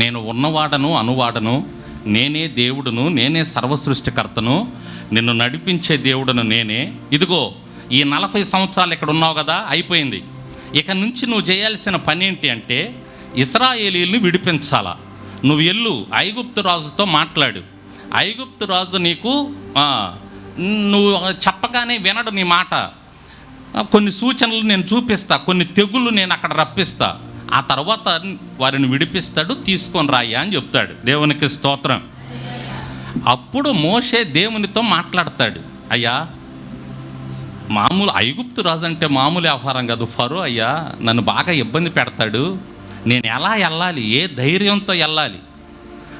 నేను ఉన్నవాడను అనువాడను నేనే దేవుడును నేనే సర్వసృష్టికర్తను నిన్ను నడిపించే దేవుడును నేనే. ఇదిగో ఈ నలభై సంవత్సరాలు ఇక్కడ ఉన్నావు కదా అయిపోయింది. ఇక నుంచి నువ్వు చేయాల్సిన పని ఏంటి అంటే ఇస్రాయేలీల్ని విడిపించాలా. నువ్వు ఎల్లు ఐగుప్తు రాజుతో మాట్లాడు. ఐగుప్తు రాజు నీకు నువ్వు చెప్పగానే వినడు నీ మాట. కొన్ని సూచనలు నేను చూపిస్తా కొన్ని తెగులు నేను అక్కడ రప్పిస్తా. ఆ తర్వాత వారిని విడిపిస్తాడు తీసుకొని రాయ్యా అని చెప్తాడు. దేవునికి స్తోత్రం. అప్పుడు మోషే దేవునితో మాట్లాడతాడు. అయ్యా మామూలు ఐగుప్తు రాజు అంటే మామూలు వ్యవహారం కాదు. ఫరో అయ్యా నన్ను బాగా ఇబ్బంది పెడతాడు. నేను ఎలా వెళ్ళాలి? ఏ ధైర్యంతో వెళ్ళాలి?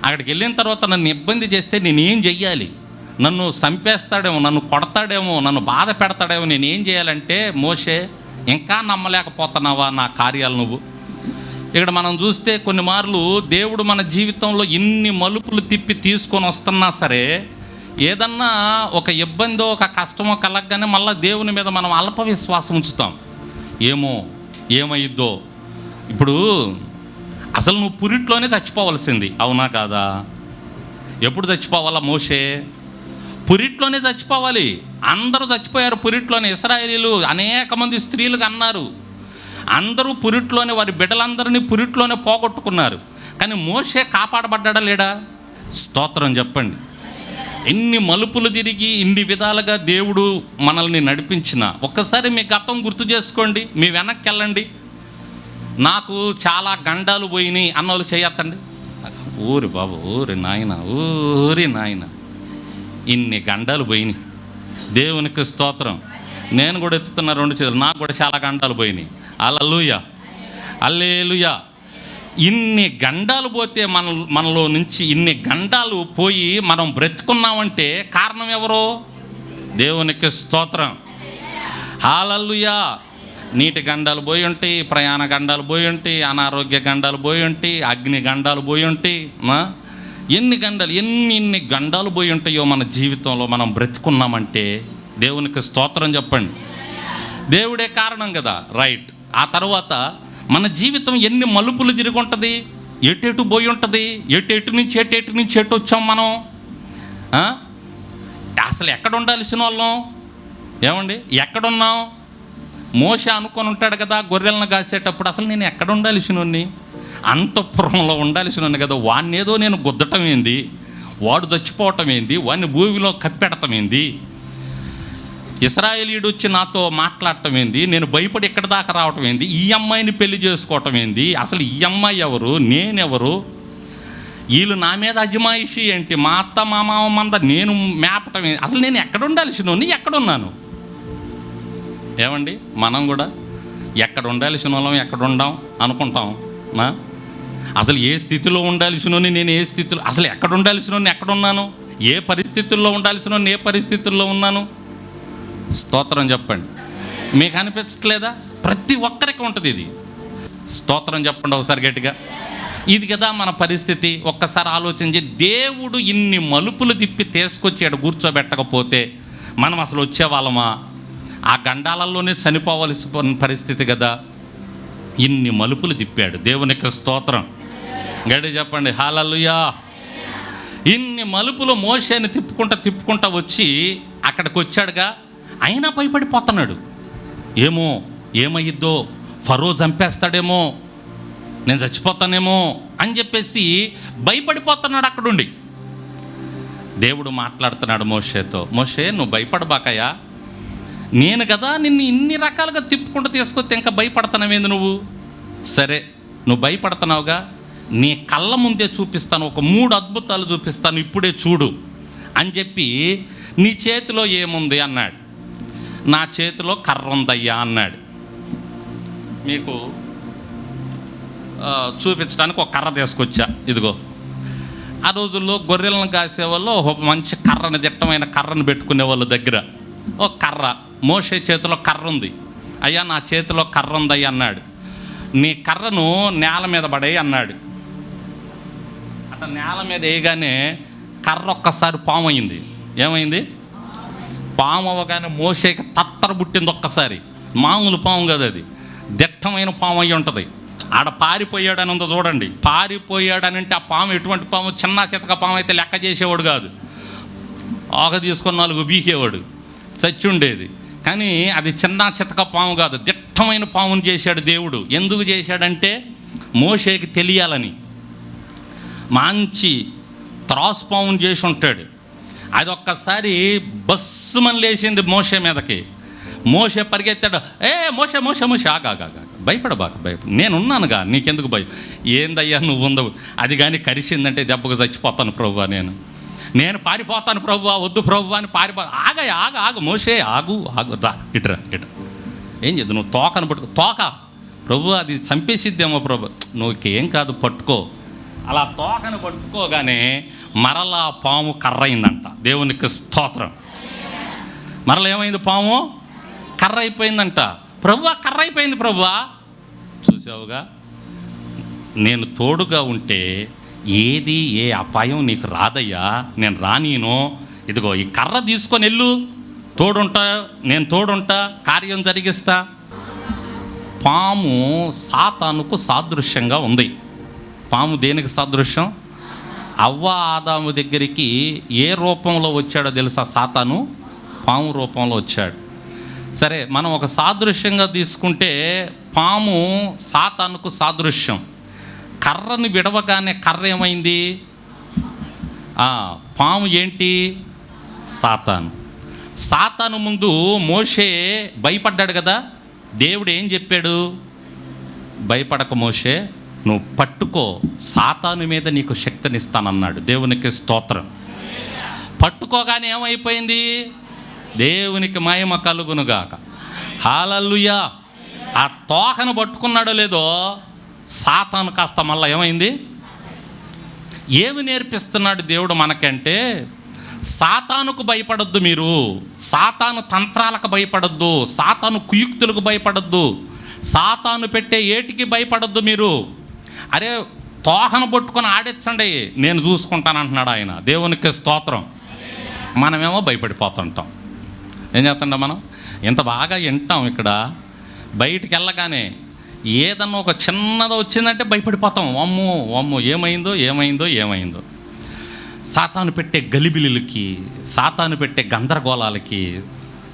అక్కడికి వెళ్ళిన తర్వాత నన్ను ఇబ్బంది చేస్తే నేను ఏం చెయ్యాలి? నన్ను చంపేస్తాడేమో నన్ను కొడతాడేమో నన్ను బాధ పెడతాడేమో నేనేం చేయాలంటే మోషే ఇంకా నమ్మలేకపోతున్నావా నా కార్యాలు నువ్వు? ఇక్కడ మనం చూస్తే కొన్ని మార్లు దేవుడు మన జీవితంలో ఇన్ని మలుపులు తిప్పి తీసుకొని వస్తున్నా సరే ఏదన్నా ఒక ఇబ్బందో ఒక కష్టమో కలగగానే మళ్ళీ దేవుని మీద మనం అల్ప విశ్వాసం ఉంచుతాం. ఏమో ఏమైద్దో? ఇప్పుడు అసలు నువ్వు పురిట్లోనే చచ్చిపోవలసింది అవునా కాదా? ఎప్పుడు చచ్చిపోవాలా మోషే? పురిట్లోనే చచ్చిపోవాలి. అందరూ చచ్చిపోయారు పురిట్లోనే. ఇస్రాయేలీలు అనేక మంది స్త్రీలుగా అన్నారు. అందరూ పురిట్లోనే వారి బిడ్డలందరినీ పురిట్లోనే పోగొట్టుకున్నారు. కానీ మోషే కాపాడబడ్డా లేడా? స్తోత్రం చెప్పండి. ఎన్ని మలుపులు తిరిగి ఇన్ని విధాలుగా దేవుడు మనల్ని నడిపించిన. ఒక్కసారి మీ గతం గుర్తు చేసుకోండి మీ వెనక్కి వెళ్ళండి నాకు చాలా గండాలు పోయినాయి అన్నోళ్ళు చేయొద్దండి ఊరి బాబు ఊరి నాయన ఊరి నాయన. ఇన్ని గండాలు పోయినాయి. దేవునికి స్తోత్రం. నేను కూడా ఎత్తుతున్న రెండు చేతులు నాకు కూడా చాలా గంటలు పోయినాయి. అల్లూయ. అల్లేలుయ. ఇన్ని గండాలు పోతే మన మనలో నుంచి ఇన్ని గండాలు పోయి మనం బ్రతుకున్నామంటే కారణం ఎవరు? దేవునికి స్తోత్రం. హాలల్లుయా నీటి గండాలు పోయి ఉంటాయి ప్రయాణ గండాలు పోయి ఉంటాయి అనారోగ్య గండాలు పోయి ఉంటాయి అగ్ని గండాలు పోయి ఉంటాయి ఎన్ని గండాలు ఎన్ని ఎన్ని గండాలు పోయి ఉంటాయో మన జీవితంలో మనం బ్రతుకున్నామంటే దేవునికి స్తోత్రం చెప్పండి. దేవుడే కారణం కదా రైట్. ఆ తర్వాత మన జీవితం ఎన్ని మలుపులు తిరిగి ఉంటుంది ఎటెటు పోయి ఉంటుంది ఎటెటు నుంచి ఎటెటు నుంచి ఎటు వచ్చాం మనం? అసలు ఎక్కడ ఉండాల్సిన వాళ్ళం ఏమండి? ఎక్కడున్నాం? మోస అనుకొని ఉంటాడు కదా గొర్రెలను కాసేటప్పుడు. అసలు నేను ఎక్కడ ఉండాల్సినోన్ని అంతఃపురంలో ఉండాల్సిన కదా. వాడిని ఏదో నేను గుద్దటం ఏంది వాడు చచ్చిపోవటం ఏంది వాడిని భూమిలో కప్పెడటం ఏంది ఇస్రాయేలీడు వచ్చి నాతో మాట్లాడటం ఏంది? నేను భయపడి ఇక్కడ దాకా రావటం ఏంది? ఈ అమ్మాయిని పెళ్ళి చేసుకోవటం ఏంది? అసలు ఈ అమ్మాయి ఎవరు? నేనెవరు? వీళ్ళు నా మీద అజమాయిషి ఏంటి? మా అత్త మా మామ మంద నేను మేపటం ఏంటి అసలు నేను ఎక్కడ ఉండాల్సిన ఎక్కడున్నాను? ఏమండి? మనం కూడా ఎక్కడ ఉండాల్సిన వాళ్ళం ఎక్కడ ఉండాం అనుకుంటాం నా? అసలు ఏ స్థితిలో ఉండాల్సిన నేను ఏ స్థితిలో అసలు ఎక్కడ ఉండాల్సిన ఎక్కడున్నాను? ఏ పరిస్థితుల్లో ఉండాల్సిన ఏ పరిస్థితుల్లో ఉన్నాను? స్తోత్రం చెప్పండి. మీకు అనిపించట్లేదా? ప్రతి ఒక్కరికి ఉంటుంది ఇది. స్తోత్రం చెప్పండి ఒకసారి గట్టిగా. ఇది కదా మన పరిస్థితి. ఒక్కసారి ఆలోచించి దేవుడు ఇన్ని మలుపులు తిప్పి తీసుకొచ్చి ఇక్కడ కూర్చోబెట్టకపోతే మనం అసలు వచ్చేవాళ్ళమా? ఆ గండాలలోనే చనిపోవలసిన పరిస్థితి కదా. ఇన్ని మలుపులు తిప్పాడు. దేవునికి స్తోత్రం. గడి చెప్పండి. హాలలుయా ఇన్ని మలుపులు మోసేని తిప్పుకుంటా తిప్పుకుంటా వచ్చి అక్కడికి వచ్చాడుగా. అయినా భయపడిపోతున్నాడు. ఏమో ఏమయ్యిద్దో ఫరో చంపేస్తాడేమో నేను చచ్చిపోతానేమో అని చెప్పేసి భయపడిపోతున్నాడు అక్కడుండి. దేవుడు మాట్లాడుతున్నాడు మోషేతో మోషే నువ్వు భయపడబాకయ్యా. నేను కదా నిన్ను ఇన్ని రకాలుగా తిప్పుకుంటూ తీసుకొస్తే ఇంకా భయపడుతున్నావేంది నువ్వు? సరే నువ్వు భయపడుతున్నావుగా నీ కళ్ళ ముందే చూపిస్తాను ఒక మూడు అద్భుతాలు చూపిస్తాను ఇప్పుడే చూడు అని చెప్పి నీ చేతిలో ఏముంది అన్నాడు. నా చేతిలో కర్ర ఉందయ్యా అన్నాడు. మీకు చూపించడానికి ఒక కర్ర తీసుకొచ్చా? ఇదిగో. ఆ రోజుల్లో గొర్రెలను కాసేవాళ్ళు ఒక మంచి కర్రని దిట్టమైన కర్రను పెట్టుకునే వాళ్ళ దగ్గర. ఓ కర్ర. మోసే చేతిలో కర్ర ఉంది. అయ్యా నా చేతిలో కర్ర ఉందయ్యా అన్నాడు. నీ కర్రను నేల మీద పడేయి అన్నాడు. అట్లా నేల మీద వేయగానే కర్ర ఒక్కసారి పాము అయింది. ఏమైంది? పాము అవ్వగానే మోసేకి తత్తర పుట్టింది ఒక్కసారి. మామూలు పాము కాదు అది. దిట్టమైన పాము అయి ఉంటుంది. ఆడ పారిపోయాడని ఉందో చూడండి. పారిపోయాడని అంటే ఆ పాము ఎటువంటి పాము? చిన్న చితక పాము అయితే లెక్క చేసేవాడు కాదు. ఆగ తీసుకొని నాలుగు బీకేవాడు. చచ్చి ఉండేది. కానీ అది చిన్న చితక పాము కాదు. దిట్టమైన పామును చేశాడు దేవుడు. ఎందుకు చేశాడంటే మోషేకి తెలియాలని. మంచి త్రాసు పామును చేసి ఉంటాడు. అది ఒక్కసారి బస్సుమని లేచింది మోషే మీదకి. మోషే పరిగెత్తాడు. ఏ మోషే మోషే మోషే. ఆగాగా భయపడబాక భయపడ నేనున్నానుగా నీకెందుకు భయం? ఏందయ్యా నువ్వు ఉండవు. అది కానీ కరిసిందంటే దెబ్బకు చచ్చిపోతాను ప్రభు నేను. నేను పారిపోతాను ప్రభు వద్దు ప్రభు అని పారిపో ఆగ ఆగ ఆగు. మోషే ఆగు ఆగు. రా ఇట్రా ఇటు ఏం చేద్దు? నువ్వు తోకను పట్టుకో. తోక. ప్రభు అది చంపేసిద్దేమో ప్రభు నువ్వు ఏం కాదు పట్టుకో. అలా తోకను పట్టుకోగానే మరలా పాము కర్రయిందంట దేవునికి స్తోత్రం. మరలా ఏమైంది పాము? కర్ర అయిపోయిందంట ప్రభు కర్ర అయిపోయింది ప్రభువా. చూసావుగా? నేను తోడుగా ఉంటే ఏది ఏ అపాయం నీకు రాదయ్యా? నేను రానీను. ఇదిగో ఈ కర్ర తీసుకొని వెళ్ళు. తోడుంటా నేను తోడుంటా కార్యం జరిగిస్తా. పాము సాతానుకు సాదృశ్యంగా ఉంది. పాము దేనికి సదృశ్యం? అవ్వ ఆదాము దగ్గరికి ఏ రూపంలో వచ్చాడో తెలుసా సాతాను? పాము రూపంలో వచ్చాడు. సరే మనం ఒక సాదృశ్యంగా తీసుకుంటే పాము సాతానుకు సాదృశ్యం. కర్రని విడవగానే కర్ర ఏమైంది? పాము ఏంటి? సాతాను. సాతాను ముందు మోషే భయపడ్డాడు కదా? దేవుడు ఏం చెప్పాడు? భయపడక మోషే నువ్వు పట్టుకో సాతాను మీద నీకు శక్తినిస్తానన్నాడు. దేవునికి స్తోత్రం. పట్టుకోగానే ఏమైపోయింది? దేవునికి మహిమ కలుగునుగాక. హాలల్లుయా. ఆ తోకను పట్టుకున్నాడో లేదో సాతాను కాస్త మళ్ళీ ఏమైంది? ఏమి నేర్పిస్తున్నాడు దేవుడు మనకంటే? సాతానుకు భయపడద్దు మీరు. సాతాను తంత్రాలకు భయపడొద్దు. సాతాను కుయుక్తులకు భయపడద్దు. సాతాను పెట్టే ఏటికి భయపడొద్దు మీరు. అరే తోహను పట్టుకొని ఆడించండి. నేను చూసుకుంటాను అంటున్నాడు ఆయన. దేవునికి స్తోత్రం. మనమేమో భయపడిపోతుంటాం. ఏం చేస్తుంటాం మనం? ఇంత బాగా వింటాం ఇక్కడ. బయటికి వెళ్ళగానే ఏదన్నా ఒక చిన్నది వచ్చిందంటే భయపడిపోతాం. అమ్మో అమ్మో ఏమైందో ఏమైందో ఏమైందో. సాతాను పెట్టే గలిబిలిలకి సాతాను పెట్టే గందరగోళాలకి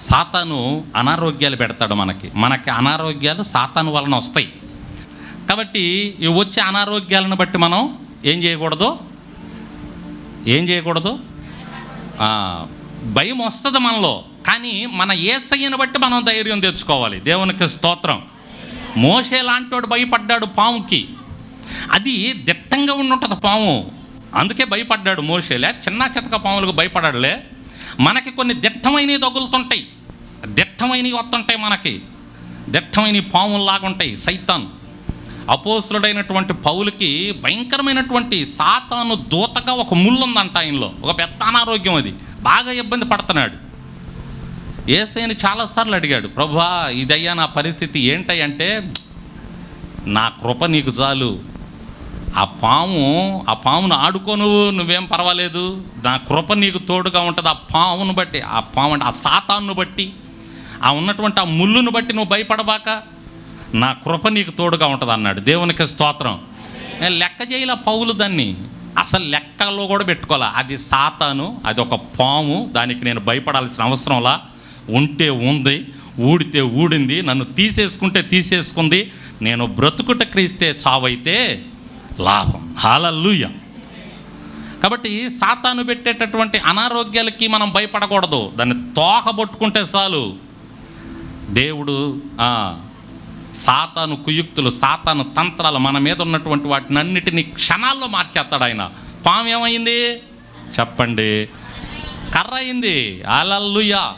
సాతాను అనారోగ్యాలు పెడతాడు మనకి. మనకి అనారోగ్యాలు సాతాను వలన వస్తాయి. కాబట్టి ఇవి వచ్చే అనారోగ్యాలను బట్టి మనం ఏం చేయకూడదు? ఏం చేయకూడదు? భయం వస్తుంది మనలో కానీ మన ఏసయ్యను బట్టి మనం ధైర్యం తెచ్చుకోవాలి. దేవునికి స్తోత్రం. మోసే లాంటివాడు భయపడ్డాడు పాముకి. అది దిట్టంగా ఉండుంటుంది పాము. అందుకే భయపడ్డాడు మోసేలే చిన్న చితక పాములకు భయపడాడులే. మనకి కొన్ని దిట్టమైనవి తగులుతుంటాయి. దిట్టమైనవి వస్తుంటాయి మనకి. దిట్టమైన పాముల్లాగా ఉంటాయి సైతాన్. అపోసులుడైనటువంటి పౌలకి భయంకరమైనటువంటి సాతాను దూతగా ఒక ముళ్ళు ఉందంట ఆయనలో. ఒక పెద్ద అనారోగ్యం అది. బాగా ఇబ్బంది పడుతున్నాడు. ఏసైని చాలాసార్లు అడిగాడు ప్రభా ఇదయ్యా నా పరిస్థితి ఏంటంటే నా కృప నీకు చాలు. ఆ పాము ఆ పామును ఆడుకో నువ్వు నువ్వేం పర్వాలేదు. నా కృప నీకు తోడుగా ఉంటుంది. ఆ పామును బట్టి ఆ పాము అంటే ఆ సాతాన్ను బట్టి ఆ ఉన్నటువంటి ఆ ముళ్ళును బట్టి నువ్వు భయపడబాక నా కృప నీకు తోడుగా ఉంటుంది అన్నాడు. దేవునికి స్తోత్రం. నేను లెక్క చేయలే పౌలు దాన్ని? అసలు లెక్కలో కూడా పెట్టుకోవాలా? అది సాతాను అది ఒక పాము దానికి నేను భయపడాల్సిన అవసరంలా ఉంటే ఉంది ఊడితే ఊడింది నన్ను తీసేసుకుంటే తీసేసుకుంది నేను బ్రతుకుట క్రీస్తే చావైతే లాభం. హాలూయ కాబట్టి సాతాను పెట్టేటటువంటి అనారోగ్యాలకి మనం భయపడకూడదు. దాన్ని తోక పట్టుకుంటే చాలు. దేవుడు సాతాను కుయుక్తులు సాతాను తంత్రాలు మన మీద ఉన్నటువంటి వాటిని అన్నిటినీ క్షణాల్లో మార్చేస్తాడు ఆయన. పాము ఏమైంది? చెప్పండి. కర్ర అయింది. అలల్లుయా.